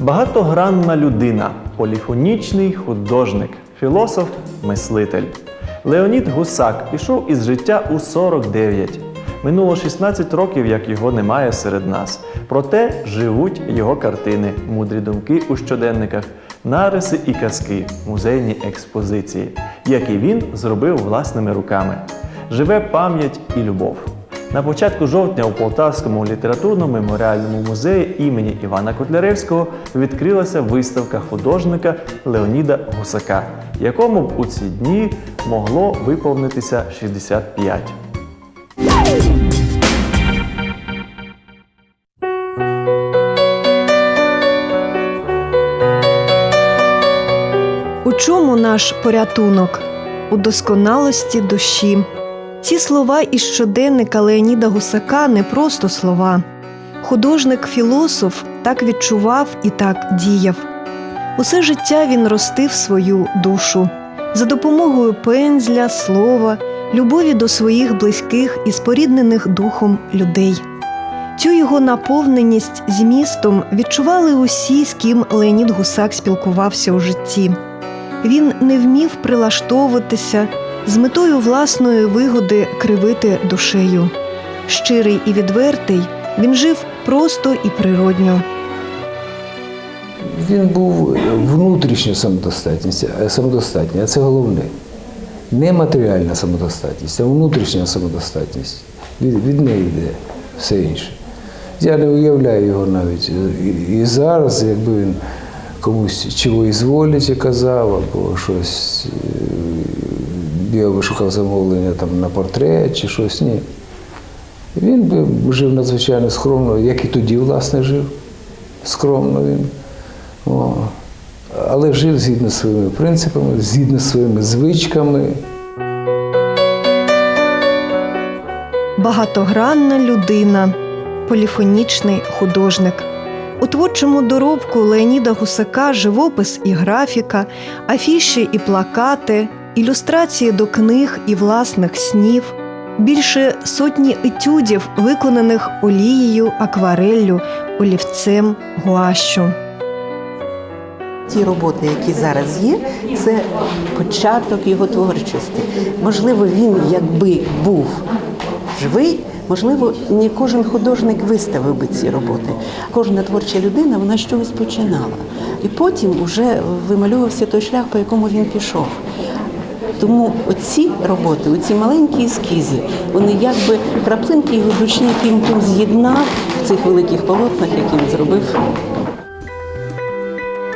Багатогранна людина, поліфонічний художник, філософ, мислитель. Леонід Гусак пішов із життя у 49. Минуло 16 років, як його немає серед нас. Проте живуть його картини, мудрі думки у щоденниках, нариси і казки, музейні експозиції, які він зробив власними руками. Живе пам'ять і любов. На початку жовтня у Полтавському літературно-меморіальному музеї імені Івана Котляревського відкрилася виставка художника Леоніда Гусака, якому б у ці дні могло виповнитися 65. У чому наш порятунок? У досконалості душі. Ці слова із щоденника Леоніда Гусака не просто слова. Художник-філософ так відчував і так діяв. Усе життя він ростив свою душу за допомогою пензля, слова, любові до своїх близьких і споріднених духом людей. Цю його наповненість змістом відчували усі, з ким Леонід Гусак спілкувався у житті. Він не вмів прилаштовуватися з метою власної вигоди кривити душею. Щирий і відвертий, він жив просто і природньо. Він був внутрішньо самодостатністю, а самодостатній, а це головне. Не матеріальна самодостатність, а внутрішня самодостатність. Від, від неї йде все інше. Я не уявляю його навіть і, і зараз, якби він комусь чого ізволить казав, або щось бігав, вишукав замовлення там, на портрет чи щось. Ні. Він би жив надзвичайно скромно, як і тоді, власне, жив. Скромно він. О. Але жив згідно зі своїми принципами, згідно зі своїми звичками. Багатогранна людина, поліфонічний художник. У творчому доробку Леоніда Гусака живопис і графіка, афіші і плакати, ілюстрації до книг і власних снів, більше сотні етюдів, виконаних олією, аквареллю, олівцем, гуашю. Ті роботи, які зараз є, це початок його творчості. Можливо, він, якби був живий, можливо, не кожен художник виставив би ці роботи. Кожна творча людина вона з чогось починала. І потім вже вимальовувався той шлях, по якому він пішов. Тому оці роботи, оці маленькі ескізи, вони якби краплинки його душі, які він тут з'єднав в цих великих полотнах, які він зробив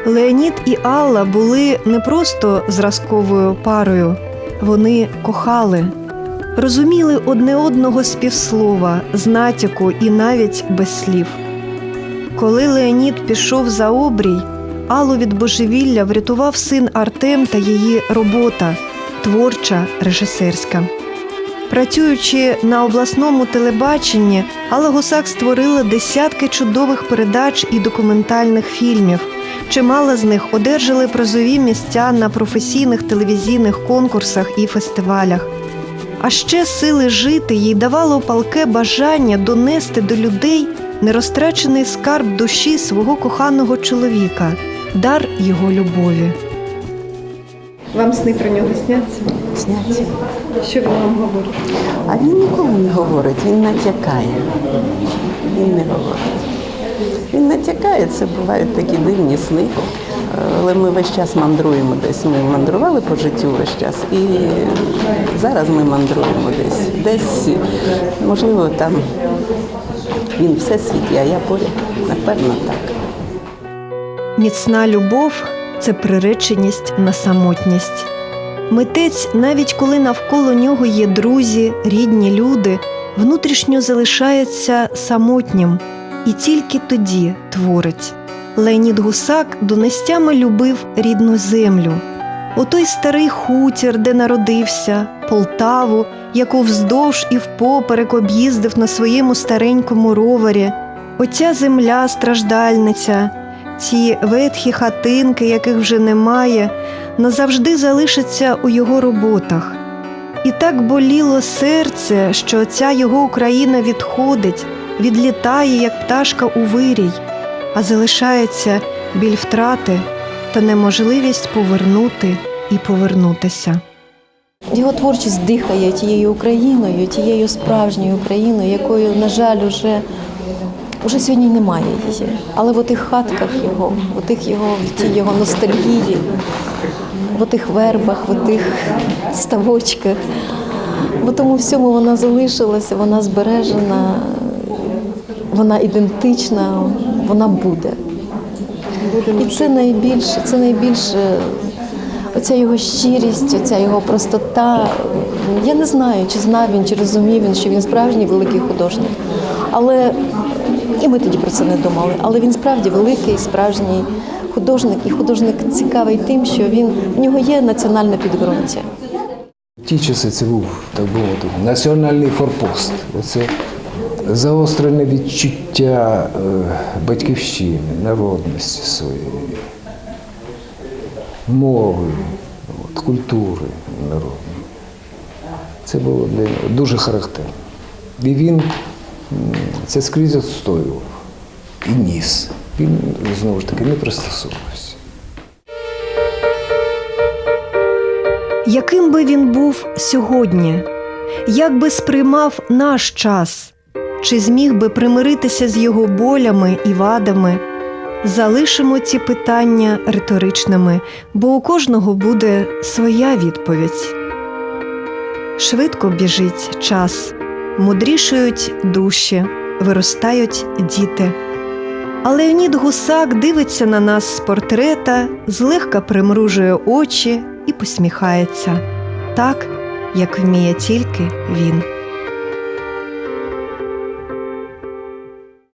Леонід і Алла були не просто зразковою парою, вони кохали, розуміли одне одного з півслова, з натяку і навіть без слів. Коли Леонід пішов за обрій, Аллу від божевілля врятував син Артем та її робота творча режисерська. Працюючи на обласному телебаченні, Алла Гусак створила десятки чудових передач і документальних фільмів. Чимало з них одержали призові місця на професійних телевізійних конкурсах і фестивалях. А ще сили жити їй давало палке бажання донести до людей нерозтрачений скарб душі свого коханого чоловіка, дар його любові. Вам сни про нього сняться? зняття. Що він вам говорить? А він ніколи не говорить, він натякає. Він не говорить. Він натякає, це бувають такі дивні сни. Але ми весь час мандруємо десь. Ми мандрували по життю весь час. І зараз ми мандруємо десь. Десь, можливо, там він все всесвіті, а я поряд. Напевно, так. Міцна любов це приреченість на самотність. Митець, навіть коли навколо нього є друзі, рідні люди, внутрішньо залишається самотнім і тільки тоді творить. Леонід Гусак донестями любив рідну землю, отой старий хутір, де народився, Полтаву, яку вздовж і впоперек об'їздив на своєму старенькому ровері, оця земля страждальниця, ці ветхі хатинки, яких вже немає, назавжди залишаться у його роботах. І так боліло серце, що ця його Україна відходить, відлітає, як пташка у вирій, а залишається біль втрати та неможливість повернути і повернутися. Його творчість дихає тією Україною, тією справжньою Україною, якою, на жаль, уже, уже сьогодні немає її. Але в тих хатках його, в тих його, в тій його ностальгії, в тих вербах, в тих ставочках. В тому всьому вона залишилася, вона збережена, вона ідентична, вона буде. І це найбільше, це найбільше оця його щирість, оця його простота. Я не знаю, чи знав він, чи розумів він, що він справжній великий художник. Але і ми тоді про це не думали. Але він справді великий, справжній художник, і художник цікавий тим, що він в нього є національне підґрунтя. Ті часи це був, так мовити, національний форпост. Оце заострене відчуття е, батьківщини, народності своєї, мови, от, культури народної. Це було для нього дуже характерно. І він це скрізь відстоював і ніс. Він знову ж таки не пристосовувався. Яким би він був сьогодні, як би сприймав наш час, чи зміг би примиритися з його болями і вадами, залишимо ці питання риторичними, бо у кожного буде своя відповідь. Швидко біжить час, мудрішають душі, виростають діти. А Леонід Гусак дивиться на нас з портрета, злегка примружує очі і посміхається так, як вміє тільки він.